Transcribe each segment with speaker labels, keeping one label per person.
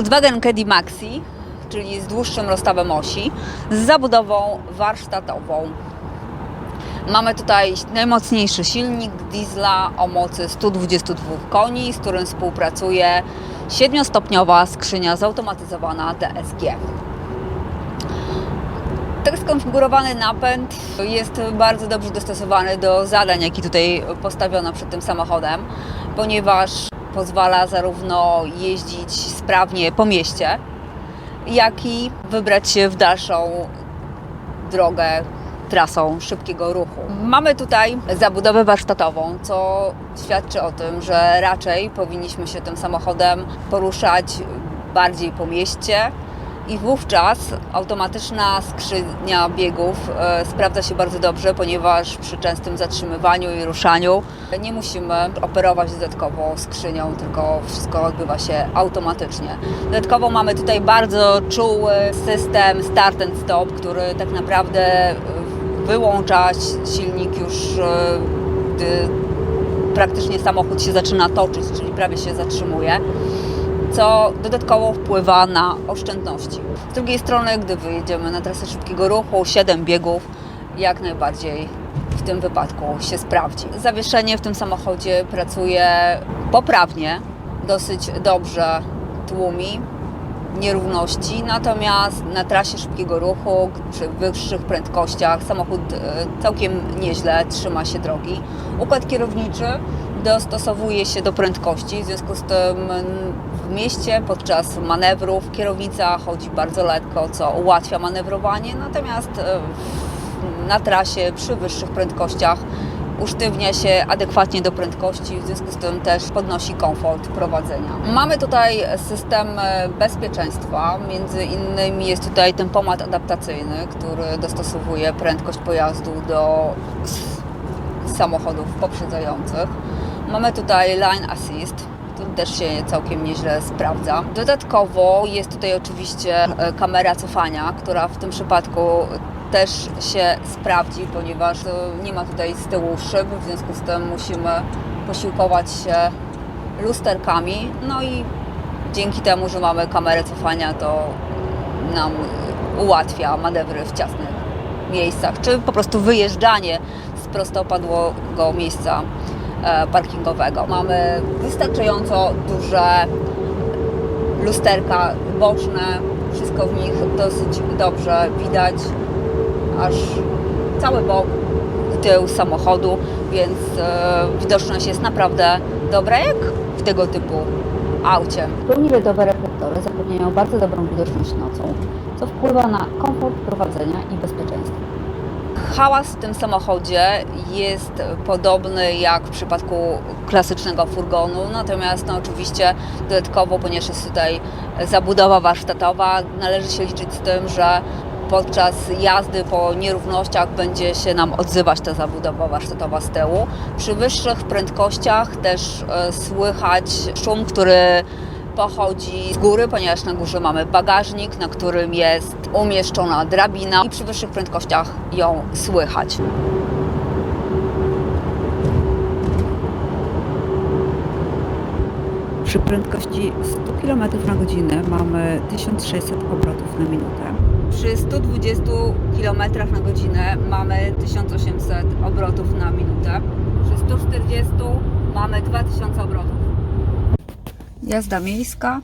Speaker 1: Volkswagen Caddy Maxi, czyli z dłuższym rozstawem osi, z zabudową warsztatową. Mamy tutaj najmocniejszy silnik diesla o mocy 122 koni, z którym współpracuje 7-stopniowa skrzynia zautomatyzowana DSG. Tak skonfigurowany napęd jest bardzo dobrze dostosowany do zadań, jakie tutaj postawiono przed tym samochodem, ponieważ pozwala zarówno jeździć sprawnie po mieście, jak i wybrać się w dalszą drogę trasą szybkiego ruchu. Mamy tutaj zabudowę warsztatową, co świadczy o tym, że raczej powinniśmy się tym samochodem poruszać bardziej po mieście i wówczas automatyczna skrzynia biegów e, sprawdza się bardzo dobrze, ponieważ przy częstym zatrzymywaniu i ruszaniu nie musimy operować dodatkowo skrzynią, tylko wszystko odbywa się automatycznie. Dodatkowo mamy tutaj bardzo czuły system start and stop, który tak naprawdę wyłącza silnik już, e, gdy praktycznie samochód się zaczyna toczyć, czyli prawie się zatrzymuje co dodatkowo wpływa na oszczędności. Z drugiej strony, gdy wyjedziemy na trasę szybkiego ruchu, 7 biegów, jak najbardziej w tym wypadku się sprawdzi. Zawieszenie w tym samochodzie pracuje poprawnie, dosyć dobrze tłumi nierówności, natomiast na trasie szybkiego ruchu przy wyższych prędkościach samochód e, całkiem nieźle trzyma się drogi. Układ kierowniczy dostosowuje się do prędkości, w związku z tym w mieście podczas manewrów kierownica chodzi bardzo lekko, co ułatwia manewrowanie, natomiast e, na trasie przy wyższych prędkościach usztywnia się adekwatnie do prędkości, w związku z tym też podnosi komfort prowadzenia. Mamy tutaj system e, bezpieczeństwa, między innymi jest tutaj tempomat adaptacyjny, który dostosowuje prędkość pojazdu do samochodów poprzedzających. Mamy tutaj line assist, to też się całkiem nieźle sprawdza. Dodatkowo jest tutaj oczywiście e, kamera cofania, która w tym przypadku też się sprawdzi, ponieważ nie ma tutaj z tyłu szyb, w związku z tym musimy posiłkować się lusterkami. No i dzięki temu, że mamy kamerę cofania, to nam ułatwia manewry w ciasnych miejscach, czy po prostu wyjeżdżanie z prostopadłego miejsca e, parkingowego. Mamy wystarczająco duże lusterka boczne, wszystko w nich dosyć dobrze widać aż cały bok tył samochodu, więc e, widoczność jest naprawdę dobra, jak w tego typu aucie.
Speaker 2: Pełni LEDowe reflektory zapewniają bardzo dobrą widoczność nocą, co wpływa na komfort prowadzenia i bezpieczeństwo.
Speaker 1: Hałas w tym samochodzie jest podobny jak w przypadku klasycznego furgonu, natomiast no, oczywiście dodatkowo, ponieważ jest tutaj zabudowa warsztatowa, należy się liczyć z tym, że podczas jazdy po nierównościach będzie się nam odzywać ta zabudowa warsztatowa z tyłu. Przy wyższych prędkościach też e, słychać szum, który pochodzi z góry, ponieważ na górze mamy bagażnik, na którym jest umieszczona drabina i przy wyższych prędkościach ją słychać.
Speaker 3: Przy prędkości 100 km na godzinę mamy 1600 obrotów na minutę.
Speaker 1: Przy 120 km na godzinę mamy 1800 obrotów na minutę. Przy 140 mamy 2000 obrotów. Jazda miejska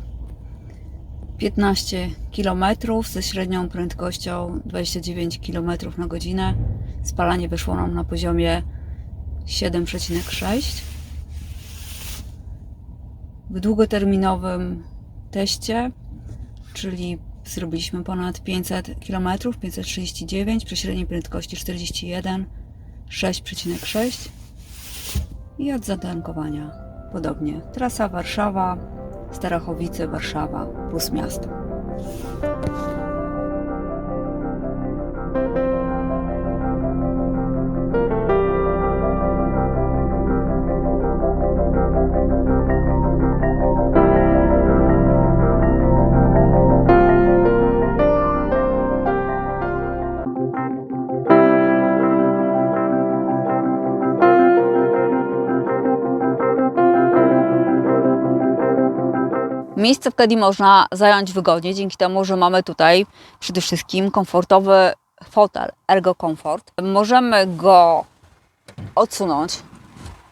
Speaker 1: 15 km ze średnią prędkością 29 km na godzinę. Spalanie wyszło nam na poziomie 7,6. W długoterminowym teście, czyli zrobiliśmy ponad 500 km, 539 przy średniej prędkości 41, 6,6 i od zatankowania podobnie. Trasa Warszawa, Starachowice, Warszawa plus miasto. Miejsce w Kedi można zająć wygodnie, dzięki temu, że mamy tutaj przede wszystkim komfortowy fotel, ergo komfort. Możemy go odsunąć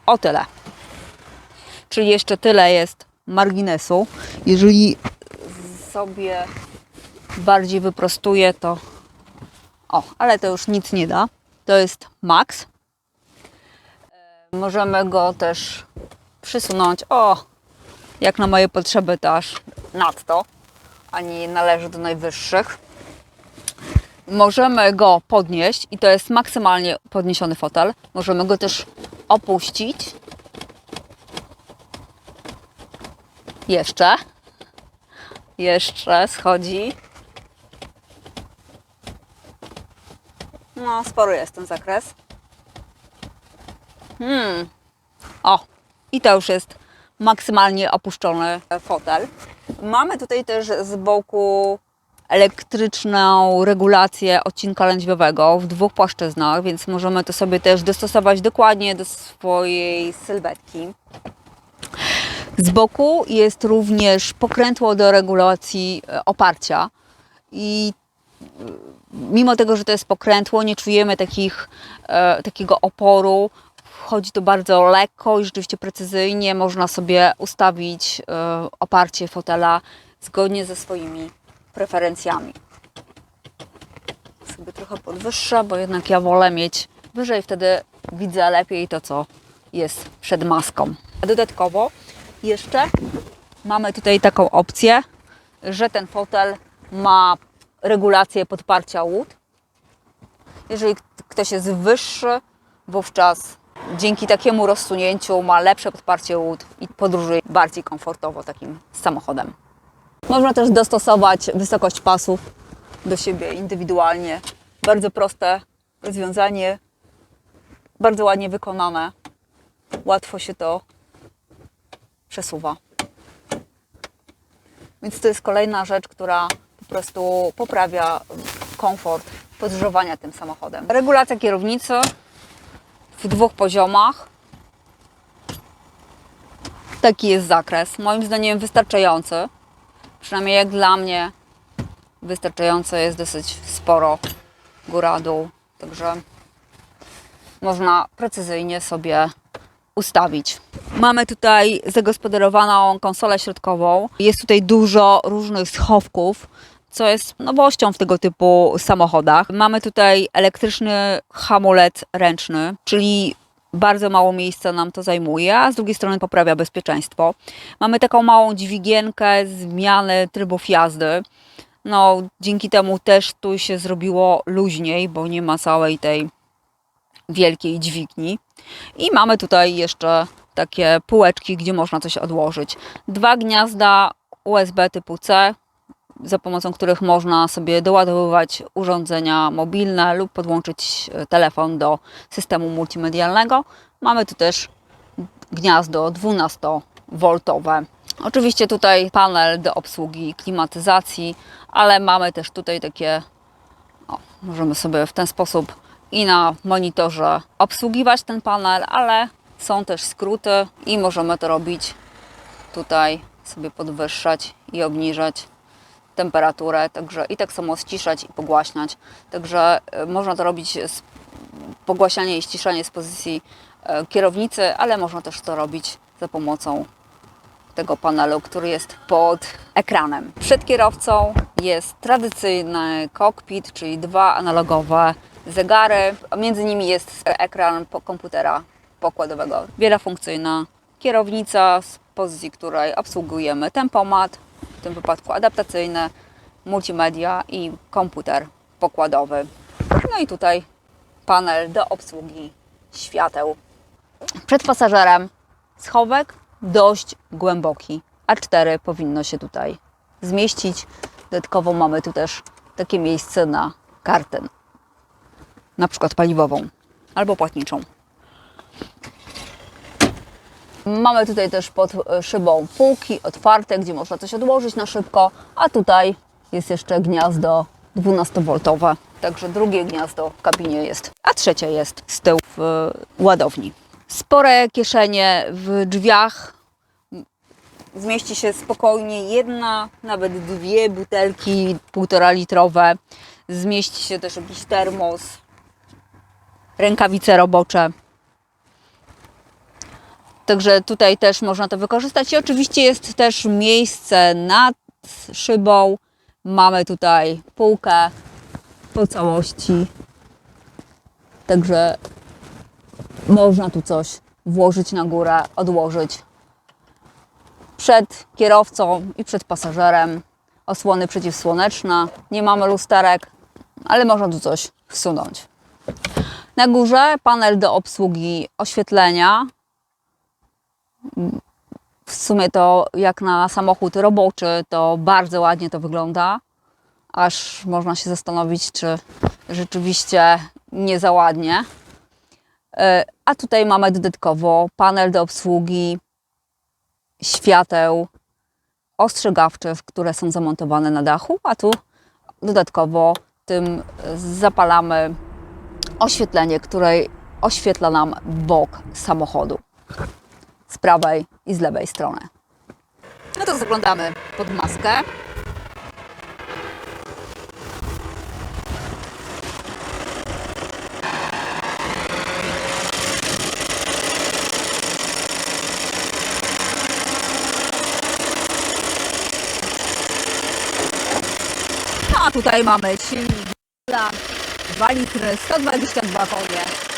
Speaker 1: o tyle. Czyli jeszcze tyle jest marginesu. Jeżeli sobie bardziej wyprostuję, to o, ale to już nic nie da. To jest max. Możemy go też przysunąć o jak na moje potrzeby, to aż nadto, a nie należy do najwyższych. Możemy go podnieść i to jest maksymalnie podniesiony fotel. Możemy go też opuścić. Jeszcze. Jeszcze schodzi. No, spory jest ten zakres. Hmm. O, i to już jest maksymalnie opuszczony fotel. Mamy tutaj też z boku elektryczną regulację odcinka lędźwiowego w dwóch płaszczyznach, więc możemy to sobie też dostosować dokładnie do swojej sylwetki. Z boku jest również pokrętło do regulacji e, oparcia i mimo tego, że to jest pokrętło, nie czujemy takich, e, takiego oporu. Wchodzi to bardzo lekko i rzeczywiście precyzyjnie. Można sobie ustawić e, oparcie fotela zgodnie ze swoimi preferencjami. Sobie trochę podwyższę, bo jednak ja wolę mieć wyżej, wtedy widzę lepiej to, co jest przed maską. A dodatkowo jeszcze mamy tutaj taką opcję, że ten fotel ma regulację podparcia łód. Jeżeli ktoś jest wyższy, wówczas dzięki takiemu rozsunięciu ma lepsze podparcie łód i podróżuje bardziej komfortowo takim samochodem. Można też dostosować wysokość pasów do siebie indywidualnie. Bardzo proste rozwiązanie, bardzo ładnie wykonane. Łatwo się to przesuwa. Więc to jest kolejna rzecz, która po prostu poprawia komfort podróżowania tym samochodem. Regulacja kierownicy w dwóch poziomach. Taki jest zakres. Moim zdaniem wystarczający. Przynajmniej jak dla mnie wystarczająco jest dosyć sporo góra-dół. Także można precyzyjnie sobie ustawić. Mamy tutaj zagospodarowaną konsolę środkową. Jest tutaj dużo różnych schowków, co jest nowością w tego typu samochodach. Mamy tutaj elektryczny hamulec ręczny, czyli bardzo mało miejsca nam to zajmuje, a z drugiej strony poprawia bezpieczeństwo. Mamy taką małą dźwigienkę zmiany trybów jazdy. No, dzięki temu też tu się zrobiło luźniej, bo nie ma całej tej wielkiej dźwigni. I mamy tutaj jeszcze takie półeczki, gdzie można coś odłożyć. Dwa gniazda USB typu C, za pomocą których można sobie doładowywać urządzenia mobilne lub podłączyć e, telefon do systemu multimedialnego. Mamy tu też gniazdo 12V. Oczywiście tutaj panel do obsługi klimatyzacji, ale mamy też tutaj takie o, możemy sobie w ten sposób i na monitorze obsługiwać ten panel, ale są też skróty i możemy to robić tutaj, sobie podwyższać i obniżać temperaturę, także i tak samo ściszać i pogłaśniać. Także e, można to robić z pogłaśnianie i ściszanie z pozycji e, kierownicy, ale można też to robić za pomocą tego panelu, który jest pod ekranem. Przed kierowcą jest tradycyjny kokpit, czyli dwa analogowe zegary, między nimi jest ekran komputera pokładowego. Wielofunkcyjna kierownica, z pozycji której obsługujemy tempomat, tym wypadku adaptacyjny, multimedia i komputer pokładowy. No i tutaj panel do obsługi świateł. Przed pasażerem schowek dość głęboki. A4 powinno się tutaj zmieścić. Dodatkowo mamy tu też takie miejsce na kartę, na przykład paliwową albo płatniczą. Mamy tutaj też pod e, szybą półki otwarte, gdzie można coś odłożyć na szybko, a tutaj jest jeszcze gniazdo 12V, także drugie gniazdo w kabinie jest, a trzecie jest z tyłu w ładowni. Spore kieszenie w drzwiach, zmieści się spokojnie jedna, nawet dwie butelki półtora litrowe. Zmieści się też jakiś termos, rękawice robocze. Także tutaj też można to wykorzystać. I oczywiście jest też miejsce nad szybą. Mamy tutaj półkę po całości. Także można tu coś włożyć na górę, odłożyć. Przed kierowcą i przed pasażerem osłony przeciwsłoneczne. Nie mamy lusterek, ale można tu coś wsunąć. Na górze panel do obsługi oświetlenia. W sumie to jak na samochód roboczy, to bardzo ładnie to wygląda. Aż można się zastanowić, czy rzeczywiście nie za ładnie. E, A tutaj mamy dodatkowo panel do obsługi świateł ostrzegawczych, które są zamontowane na dachu, a tu dodatkowo tym zapalamy oświetlenie, które oświetla nam bok samochodu z prawej i z lewej strony. No to zaglądamy pod maskę. A tutaj mamy silnik dla 2 litry, 122 konie.